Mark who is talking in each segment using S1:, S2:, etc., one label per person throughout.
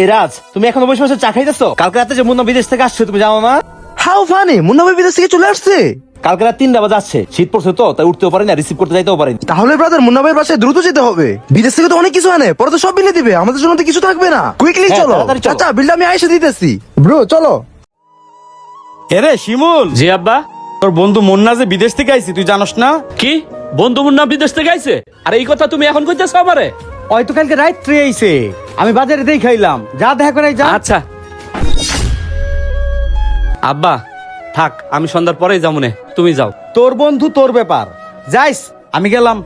S1: এই রাজ তুমি এখনও বসে বসে চা খাইতেছো? কালকে রাতে যে মুন্না বিদেশ থেকে আসছে তুমি জানো না?
S2: হাউ ফানি মুন্না ভাই বিদেশ থেকে চলে আসছে?
S1: কালকে রাত তিনটা বাজে আসছে শীত পড়ছে তো তাই উঠতেও পারি না রিসিভ করতে যাইতেও পারি
S2: তাহলে ব্রাদার মুন্না ভাইয়ের বাসায় দ্রুত যেতে হবে। বিদেশ থেকে তো অনেক কিছু আনে পরে তো সব বিলে দিবে আমাদের জন্য তো কিছু থাকবে না। কুইকলি
S1: হ্যাঁ,
S2: চলো।
S1: তাড়াতাড়ি চলো।
S2: চাচা বিলটা আমি আইসে দিতেছি। ব্রো চলো।
S3: এরে শিমুল?
S4: জি আব্বা।
S3: তোর বন্ধু মুন্না যে বিদেশ থেকে আইছি তুই জানোস না?
S4: কি? বন্ধু মুন্না বিদেশ থেকে আইছে? আর এই কথা তুমি এখন কইতেছ আমারে?
S1: হয়তো কালকে রাত ট্রে আইছে। আমি বাজারে দেই খাইলাম। যা দেখা করে যা।
S4: আচ্ছা। আব্বা থাক আমি সন্ধ্যার পরেই যামুনে। তুমি যাও।
S1: তোর বন্ধু তোর ব্যাপার। যাইস আমি গেলাম।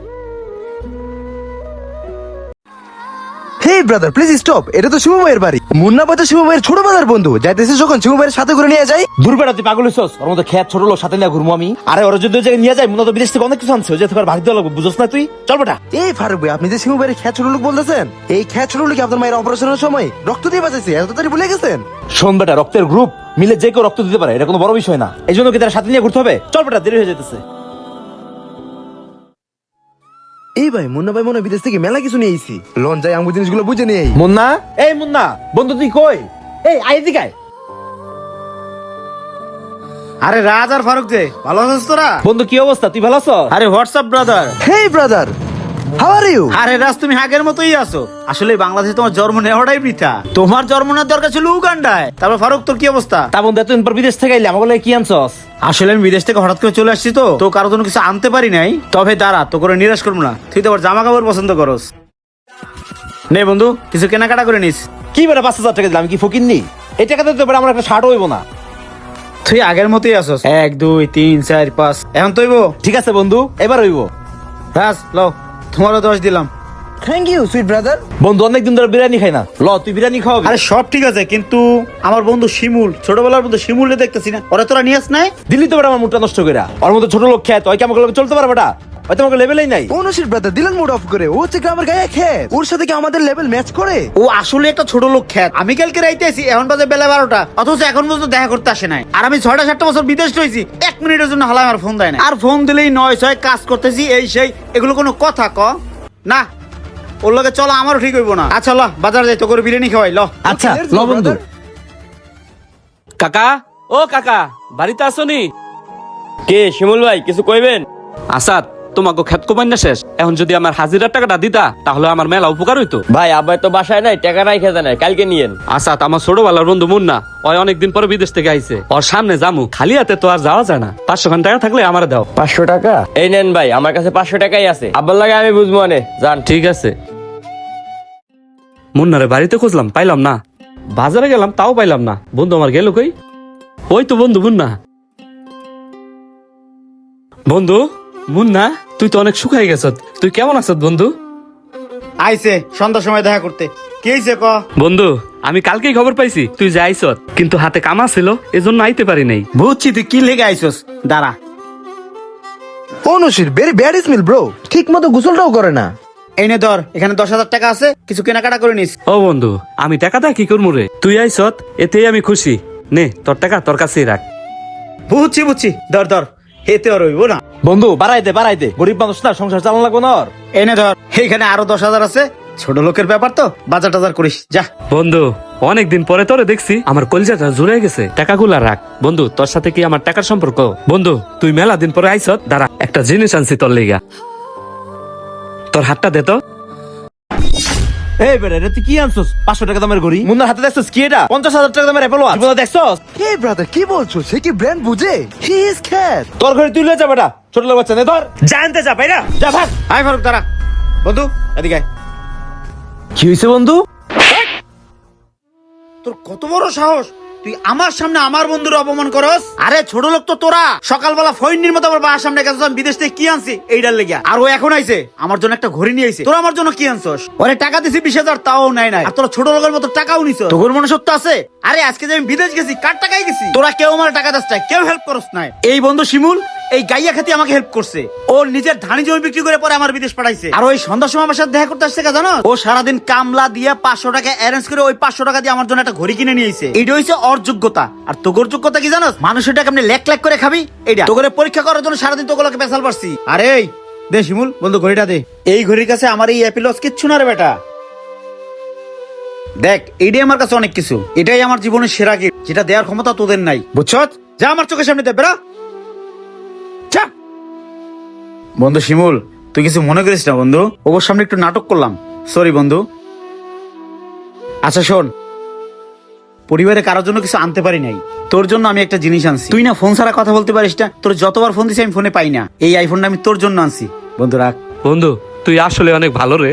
S2: হে ব্রাদার প্লিজ স্টপ এটা তো শিবু ভাইয়ের বাড়ি। মুন্না ভাই তো শিবু ভাইয়ের ছোট বন্ধু। যাইতেছে যখন শিবু ভাইয়ের সাথে করে নিয়ে যাই।
S1: দুর্বেটা তুই পাগল হইছস? ওর খেয়ার ছোট লোক সাথে নিয়ে ঘুরবো আমি। আরে ওর যদি জায়গায় নিয়ে যাই মুন্না তো বিদেশ থেকে অনেক কিছু আনছে। যে তোর ভাগ দেওয়া লাগবে বুঝছ না তুই? চল বেটা।
S2: এই ফারুক ভাই আপনি যে শিবু ভাইয়ের ছোট লোক বলতেছেন এই খ্যাত ছোট লোক আপনার মায়ের অপারেশনের সময় রক্ত দিয়ে বাঁচাইছে। এত তাড়াতাড়ি ভুলে গেছেন?
S1: শোন বেটা রক্তের গ্রুপ মিলে যে কেউ রক্ত দিতে পারে এটা কোনো বড় বিষয় না। এই জন্য কি তারা সাথে নিয়ে ঘুরতে হবে? চল বেটা দেরি হয়ে যেতেছে
S2: এই ভাই মুন্না ভাই মনে বিদেশ থেকে মেলা কিছু নিয়ে আইছি। লন যাই আমি জিনিসগুলো বুঝে নিয়ে
S1: মুন্না? এই মুন্না বন্ধু তুই কই? এই আই দিকে আয়।
S5: আরে রাজ আর ফারুক যে ভালো আছিস তোরা?
S1: বন্ধু কি অবস্থা? তুই ভালো আছো
S5: আরে WhatsApp brother.
S2: Hey brother. How are you
S5: আরে রাজ তুমি আগের মতোই আছো। আসলে বাংলাদেশে তোমার জন্ম নেওয়াটাই বৃথা। তোমার জন্ম নেওয়ার দরকার ছিল উগান্ডায়। তারপর ফারুক তোর কি অবস্থা?
S1: তা বন্ধু এতদিন পর বিদেশ থেকে আমাকে বলে কি আনছস?
S5: আসলে আমি বিদেশ থেকে হঠাৎ করে চলে আসছি তো। তো কারোর জন্য কিছু আনতে পারি নাই। তবে দাঁড়া তো করে নিরাশ করব না। তুই তো আবার জামা কাপড় পছন্দ করস। নে বন্ধু কিছু কেনাকাটা করে নিস।
S1: কি বেটা পাঁচ হাজার টাকা দিলাম? কি ফকির নি এই টাকাতে তো বেটা আমার একটা শার্ট হইব না।
S5: তুই আগের মতোই আসস এক দুই তিন চার পাঁচ। এখন তৈব।
S1: ঠিক আছে বন্ধু এবার হইব।
S5: রাজ লো তোমারও দশ দিলাম।
S2: থ্যাংক ইউ সুইট ব্রাদার
S1: বন্ধু অনেকদিন ধরে বিরিয়ানি খাই না। ল তুই বিরিয়ানি খাওয়াবি।
S5: আরে সব ঠিক আছে কিন্তু আমার বন্ধু শিমুল ছোটবেলার বন্ধু শিমুলে দেখতেছি না। ওরা তোরা নিয়ে আস নাই?
S1: দিল্লি তো আমার মুখটা নষ্ট করে ওর মতো ছোট লোক খেয়ে তো কি আমাকে চলতে পারবে হয়তো আমাকে লেভেলেই নাই।
S2: অনুশীল ব্রাদার দিলেন মুড অফ করে ও হচ্ছে গ্রামের গায়ে খেত। ওর সাথে কি আমাদের লেভেল ম্যাচ করে?
S5: ও আসলে একটা ছোট লোক খ্যাত আমি কালকে রাইতে আছি এখন বাজে বেলা বারোটা। অথচ এখন পর্যন্ত দেখা করতে আসে নাই। আর আমি ছয়টা সাতটা বছর বিদেশ রয়েছি এক মিনিটের জন্য হালাই আমার ফোন দেয় না আর ফোন দিলেই নয় ছয় কাজ করতেছি এই সেই এগুলো কোনো কথা ক? না ওর লগে চলো আমারও ঠিক হইব না। আচ্ছা ল বাজার যাই তো করে বিরিয়ানি খাওয়াই ল।
S1: আচ্ছা ল বন্ধু।
S4: কাকা? ও কাকা বাড়িতে আসনি?
S6: কে শিমুল ভাই কিছু কইবেন?
S4: আসাদ তোমাকে খেত কমাই না শেষ। এখন যদি আমার হাজিরার টাকাটা দিতা তাহলে আমার মেলা উপকার হইতো।
S6: ভাই আব্বাই তো বাসায় নাই টাকা নাই খেতে নাই কালকে নিয়েন।
S4: আসাদ আমার ছোটবেলার বন্ধু মুন্না ওই অনেকদিন পরে বিদেশ থেকে আইছে। ওর সামনে জামু খালি হাতে তো আর যাওয়া যায় না। পাঁচশো খান টাকা থাকলে আমার দাও।
S6: পাঁচশো টাকা? এই নেন ভাই আমার কাছে পাঁচশো টাকাই আছে। আব্বার লাগে আমি বুঝব মানে যান।
S4: ঠিক আছে। মুন্নারে বাড়িতে খুঁজলাম পাইলাম না। বাজারে গেলাম তাও পাইলাম না। বন্ধু আমার গেল কই? ওই তো বন্ধু মুন্না। বন্ধু? মুন্না তুই তো অনেক শুকাই গেছ। তুই কেমন আছ বন্ধু?
S5: আইছে সন্ধ্যার সময় দেখা করতে। কি
S4: বন্ধু আমি কালকেই খবর পাইছি তুই যাইছ। কিন্তু হাতে কামা ছিল এজন্য আইতে পারি নাই।
S5: বুঝছি তুই কি লেগে আইছস? দাঁড়া।
S2: Anushil very bad smell bro ঠিক মতো গোসলটাও করে না।
S5: এই নে ধর এখানে দশ হাজার টাকা আছে কিছু কেনাকাটা করে নিস।
S4: ও বন্ধু আমি টাকাটা কি করব রে? তুই আইস এতেই আমি খুশি। নে তোর টাকা তোর কাছেই রাখ।
S5: বুঝছি বুঝছি। ধর ধর হেতে আর হইব না।
S1: বন্ধু বাড়াই দে বাড়াই গরিব মানুষ না সংসার চালানো লাগবো না
S5: এনে ধর এইখানে আরও দশ হাজার আছে। ছোট লোকের ব্যাপার তো বাজার টাজার করিস যা।
S4: বন্ধু অনেকদিন পরে তোরে দেখছি আমার কলজাটা জুড়ে গেছে। টাকাগুলা রাখ। বন্ধু তোর সাথে কি আমার টাকার সম্পর্ক? বন্ধু তুই মেলা দিন পরে আইস দাঁড়া একটা জিনিস আনছি তোর লেগা। তোর হাতটা দে তো।
S1: এই বেটা এটা তুই কি আনছস? পাঁচশো টাকা দামের ঘড়ি। মুন্নার হাতে দেখছস কি এটা? পঞ্চাশ হাজার টাকা দামের অ্যাপেল ওয়াচ দেখছস
S2: হে ব্রাদার কি বলছো? সে কি ব্র্যান্ড বুঝে? হি ইজ খ্যাত
S1: তোর ঘরে তুই লয়ে যা বেটা। ছোট লোক বাচ্চা নে ধর।
S5: জানতে যা ভাই না
S1: যা ভাগ।
S5: আয় ফারুক দাঁড়া। বন্ধু এদিকে আয়।
S1: কি হয়েছে বন্ধু?
S5: তোর কত বড় সাহস? তুই আমার সামনে আমার বন্ধুর অপমান করস? আরে ছোট লোক তো তোরা। সকালবেলা মতো আমার বাবার সামনে গেছিস আমি বিদেশ থেকে কি আনছি? এইটার লেগে আর ও এখন আইছে। আমার জন্য একটা ঘড়ি নিয়ে আইছে। তোরা আমার জন্য কি আনছস? ওরে টাকা দিছি বিশ হাজার তাও নাই নাই। আর তোরা ছোট লোকের মতো টাকাও নিছ তোর মনুষ্যত্ব আছে? আরে আজকে যে আমি বিদেশ গেছি কার টাকায় গেছি? তোরা কেউ আমার টাকা দাস নাই কেউ হেল্প করস নাই। এই বন্ধু শিমুল এই গাইয়া খাতি আমাকে হেল্প করছে। ও নিজের ধানি জমি বিক্রি করে পরে আমার বিদেশ পাঠাইছে। আর ওই সন্ধ্যার সময় আমার সাথে দেখা করতে আসছে জানো? ও সারাদিন কামলা দিয়ে পাঁচশো টাকা অ্যারেঞ্জ করে ওই পাঁচশো টাকা দিয়ে আমার জন্য একটা ঘড়ি কিনে নিয়েছে এইটা হচ্ছে ওর যোগ্যতা। আর তোর যোগ্যতা কি জানোস মানুষের টাকা আপনি লেক লেক করে খাবি? এইটা তোকে পরীক্ষা করার জন্য সারাদিন তোগুলোকে পেশাল পারছি। আরে দে শিমুল, বন্ধু ঘড়িটা দে। এই ঘড়ির কাছে আমার এই অ্যাপিলস কিচ্ছু না রে বেটা। দেখ এইটাই আমার কাছে অনেক কিছু। এটাই আমার জীবনের সেরা গিফট যেটা দেওয়ার ক্ষমতা তোদের নাই। বুঝছ যা আমার চোখের সামনে দে বেড়া। বন্ধু শিমুল, তুই কিছু মনে করিস না বন্ধু? ওর সামনে একটু নাটক করলাম। সরি বন্ধু। আচ্ছা শোন, পরিবারে কারোর জন্য কিছু আনতে পারি নাই। তোর জন্য আমি একটা জিনিস আনছি। তুই না ফোন ছাড়া কথা বলতে পারিস না। তোর যতবার ফোন দিছি আমি ফোনে পাই না। এই আইফোনটা আমি তোর জন্য আনছি। বন্ধু রাখ।
S4: বন্ধু, তুই আসলে অনেক ভালো রে।